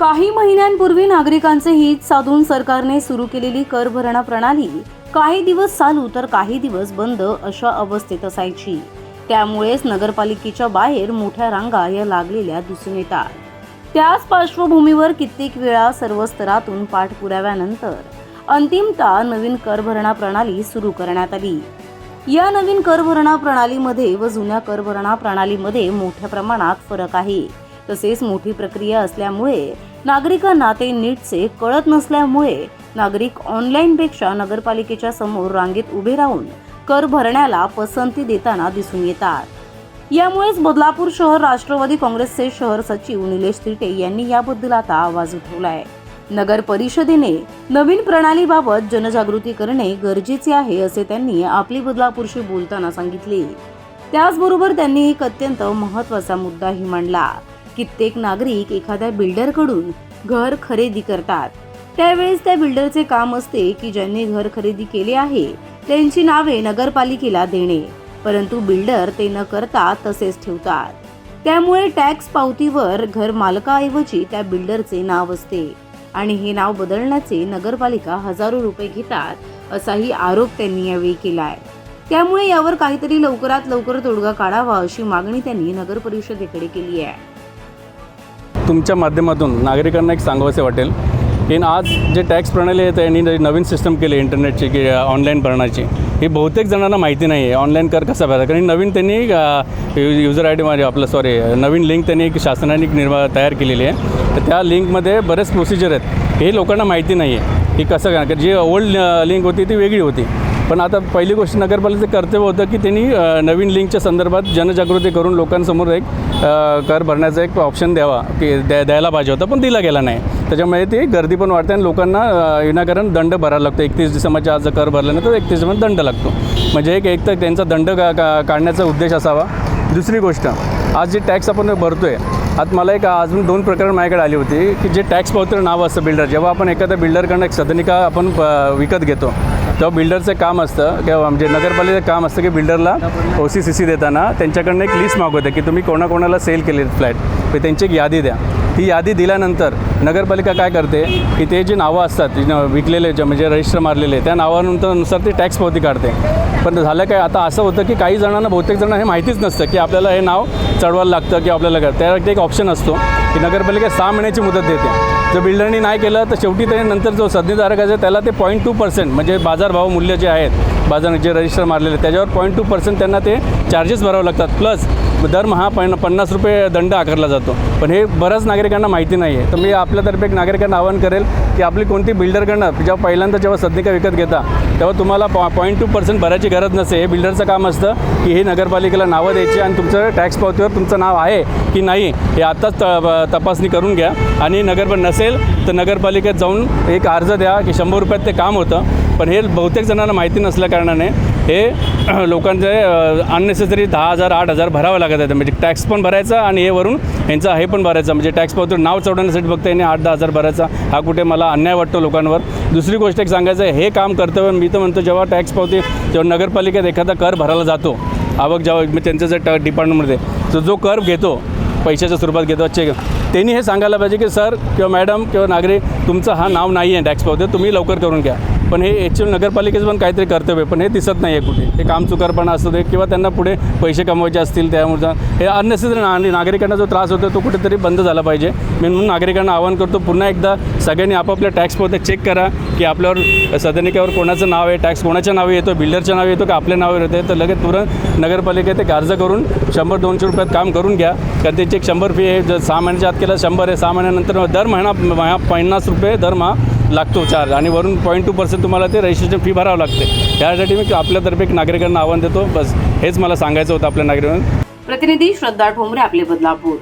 काही महिन्यांपूर्वी नागरिकांचे हित साधून सरकारने सुरू केलेली कर भरणा प्रणाली काही दिवस चालू तर काही दिवस बंद अशा अवस्थेत असायची. त्यामुळेच नगरपालिकेच्या बाहेर मोठ्या रांगा या लागलेल्या दिसून येतात. त्याच पार्श्वभूमीवर कित्येक वेळा सर्व स्तरातून पाठपुराव्यानंतर अंतिमता नवीन कर भरणा प्रणाली सुरू करण्यात आली. या नवीन कर भरणा प्रणालीमध्ये व जुन्या कर भरणा प्रणालीमध्ये मोठ्या प्रमाणात फरक आहे. तसेच मोठी प्रक्रिया असल्यामुळे नागरिकांना ते नीटचे कळत नसल्यामुळे नागरिक ऑनलाईनपेक्षा नगरपालिकेच्या समोर रांगेत उभे राहून कर भरण्याला पसंती देताना दिसून येतात. यामुळेच बदलापूर शहर राष्ट्रवादी काँग्रेसचे शहर सचिव निलेश तिटे यांनी याबद्दल आता आवाज उठवलाय. नगर परिषदेने नवीन प्रणालीबाबत जनजागृती करणे गरजेचे आहे असे त्यांनी आपली बदलापूरशी बोलताना सांगितले. त्याचबरोबर त्यांनी एक अत्यंत महत्त्वाचा मुद्दाही मांडला. कित्येक नागरिक एखाद्या बिल्डरकडून घर खरेदी करतात. त्यावेळेस त्या बिल्डरचे काम असते की ज्यांनी घर खरेदी केले आहे त्यांची नावे नगरपालिकेला देणे. परंतु बिल्डर ते न करता तसेच ठेवतात. त्यामुळे टॅक्स पावतीवर घर मालकाऐवजी त्या बिल्डरचे नाव असते. आणि हे नाव बदलण्याचे नगरपालिका हजारो रुपये घेतात असाही आरोप त्यांनी यावेळी केलाय. त्यामुळे यावर काहीतरी लवकरात लवकर तोडगा काढावा अशी मागणी त्यांनी नगर परिषदेकडे केली आहे. तुमच्या माध्यमातून नागरिकांना एक सांगावंसे वाटेल. की आज जे टॅक्स प्रणाली आहे त्यांनी नवीन सिस्टम केली इंटरनेटची की ऑनलाईन भरण्याची ही बहुतेक जणांना माहिती नाही आहे ऑनलाईन कर कसा भरायचा? कारण नवीन त्यांनी युजर आय डी माझे आपलं सॉरी नवीन लिंक त्यांनी एक शासनाने निर्मा तयार केलेली आहे. तर त्या लिंकमध्ये बरेच प्रोसिजर आहेत. हे लोकांना माहिती नाही आहे की कसं काय कारण जी ओल्ड लिंक होती ती वेगळी होती. पण आता पहिली गोष्ट नगरपालिकेचं कर्तव्य होतं की त्यांनी नवीन लिंकच्या संदर्भात जनजागृती करून लोकांसमोर एक कर भरण्याचा एक ऑप्शन द्यावा की द्या द्यायला पाहिजे होता पण दिला गेला नाही. त्याच्यामुळे ती गर्दी पण वाढते आणि लोकांना विनाकारण दंड भरायला लागतो. एकतीस डिसेंबरच्या आज जर कर भरला नाही तर एकतीस डिसेंबर दंड लागतो. म्हणजे एक एक तर त्यांचा दंड का का काढण्याचा उद्देश असावा. दुसरी गोष्ट आज जे टॅक्स आपण भरतो आहे आता मला एक अजून दोन प्रकरण माझ्याकडे आली होती की जे टॅक्स पावतीवर नाव असतं बिल्डर जेव्हा आपण एखाद्या बिल्डरकडनं एक सदनिका आपण विकत घेतो तेव्हा बिल्डरचं काम असतं किंवा म्हणजे नगरपालिकेचं काम असतं की बिल्डरला ओ सी सी सी देताना त्यांच्याकडनं एक लिस्ट मागवते की तुम्ही कोणाकोणाला सेल केले फ्लॅट तर त्यांची एक यादी द्या. ही यादी दिल्यानंतर नगरपालिका काय करते की ते जे नावं असतात विकलेले जे म्हणजे रजिस्टर मारलेले त्या नावानंतरनुसार ते ती टॅक्स पावती काढते. पण झालं काय आता असं होतं की काही जणांना बहुतेक जणांना हे माहितीच नसतं की आपल्याला हे नाव चढवायला लागतं की आपल्याला काय त्यासाठी एक ऑप्शन असतो की नगरपालिका सहा महिन्याची मुदत देते. जर बिल्डरनी नाही केलं तर शेवटी ते नंतर जो सदनीधारक आहे त्याला ते पॉईंट टू पर्सेंट म्हणजे बाजारभाव मूल्य जे आहेत बाजार जे रजिस्टर मारलेले त्याच्यावर पॉईंट टू पर्सेंट त्यांना ते चार्जेस भरावे लागतात. प्लस दरमहा पण पन्नास रुपये दंड आकारला जातो. पण हे बऱ्याच नागरिकांना माहिती नाही आहे तर मी आपल्यातर्फे एक नागरिकांना आवाहन करेल की आपली कोणती बिल्डरकडनं जेव्हा पहिल्यांदा जेव्हा सदनिका विकत घेता तेव्हा तुम्हाला पॉ पॉईंट टू पर्सेंट भरायची गरज नसते हे बिल्डरचं काम असतं की हे नगरपालिकेला नावं द्यायची आणि तुमचं टॅक्स पावतीवर तुमचं नाव आहे की नाही हे आत्ताच त तपासणी करून घ्या. आणि नगर नसेल तर नगरपालिकेत जाऊन एक अर्ज द्या की शंभर रुपयात ते काम होतं. पण हे बहुतेक जणांना माहिती नसल्याकारणाने हे लोकांचे अननेसेसरी दहा हजार आठ हजार भरावं लागत आहे. म्हणजे टॅक्स पण भरायचा आणि हे वरून यांचा हे पण भरायचा. म्हणजे टॅक्स पावतो नाव चढवण्यासाठी फक्त याने आठ दहा हजार भरायचा. हा कुठे मला अन्याय वाटतो लोकांवर. दुसरी गोष्ट एक सांगायचं आहे हे काम कर्तव्य मी तर म्हणतो जेव्हा टॅक्स पावते जेव्हा नगरपालिकेत एखादा कर भरायला जातो आवक जेव्हा मी त्यांचं जे ट डिपार्टमेंटमध्ये तो जो कर घेतो पैशाच्या स्वरूपात घेतो चेक त्यांनी हे सांगायला पाहिजे की सर किंवा मॅडम किंवा नागरिक तुमचं हा नाव नाही आहे टॅक्स पावते तुम्ही लवकर करून घ्या. पण हे ॲक्च्युअल नगरपालिकेचं पण काहीतरी कर्तव्य पण हे दिसत नाही आहे कुठे. हे काम चुकारपणा असू दे किंवा त्यांना पुढे पैसे कमवायचे असतील त्यामुळे हे अननेसेसरी आणि नागरिकांना जो त्रास होतो तो कुठेतरी बंद झाला पाहिजे. मी म्हणून नागरिकांना आवाहन करतो पुन्हा एकदा सगळ्यांनी आपापल्या टॅक्स चेक करा की आपल्यावर सदनिकेवर कोणाचं नाव आहे टॅक्स कोणाच्या नावे येतो बिल्डरच्या नावे येतो का आपल्या नावावर येते? तर लगेच तुरंत नगरपालिकेत एक अर्ज करून शंभर दोनशे रुपयात काम करून घ्या. कारण त्याची एक शंभर फी आहे जर सहा महिन्याच्या आत केला शंभर आहे सहा महिन्यानंतर दर महिना महिना पन्नास रुपये दरमहा लागतो चार्ज. आणि वरून पॉईंट टू पर्सेंट तुम्हाला ते रजिस्ट्रेशन फी भरावं लागते. त्यासाठी मी आपल्यातर्फे एक नागरिकांना आव्हान देतो. बस हेच मला सांगायचं होतं आपल्या नागरिकांना. प्रतिनिधी श्रद्धा ठोंबरे आपले बदलापूर.